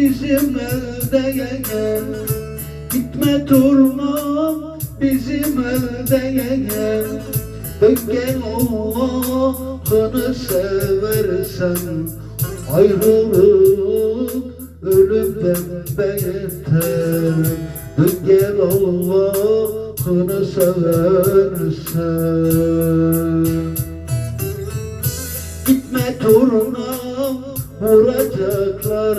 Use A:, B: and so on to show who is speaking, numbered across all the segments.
A: bizim elde gel Gitme turnam bizim elde gel Dön Allah'ını seversen Ayrılık ölümden beter Dön gel Allah'ını seversen. Gitme turnam vuracaklar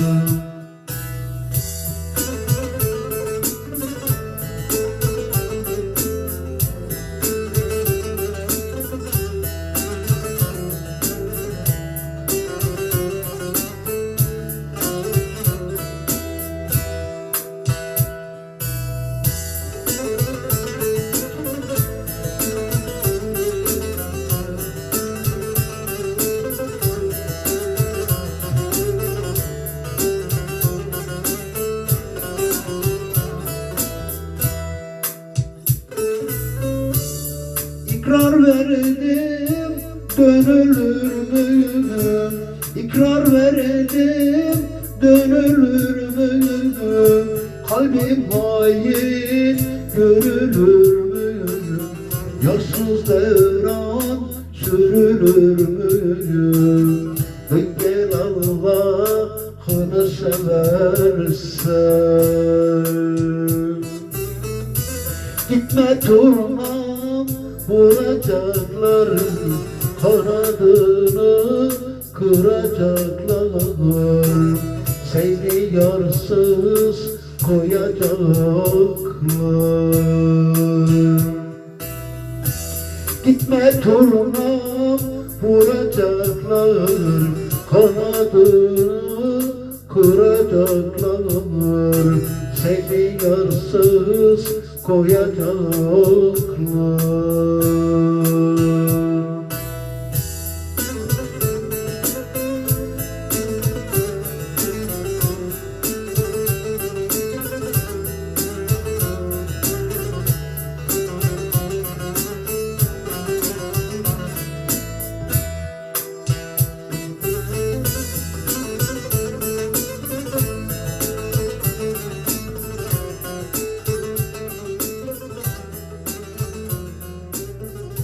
A: İkrar verdim dönülür müyüm? İkrar verdim dönülür müyüm? Kalbim hain görülür müyüm? Yarsız devran sürülür müyüm? Dön gel Allah'ını seversen Gitme turnam vuracaklar Kanadını kıracaklar. Seni yarsız koyacaklar. Gitme turnam vuracaklar. Kanadını kıracaklar. Seni yarsız koyacaklar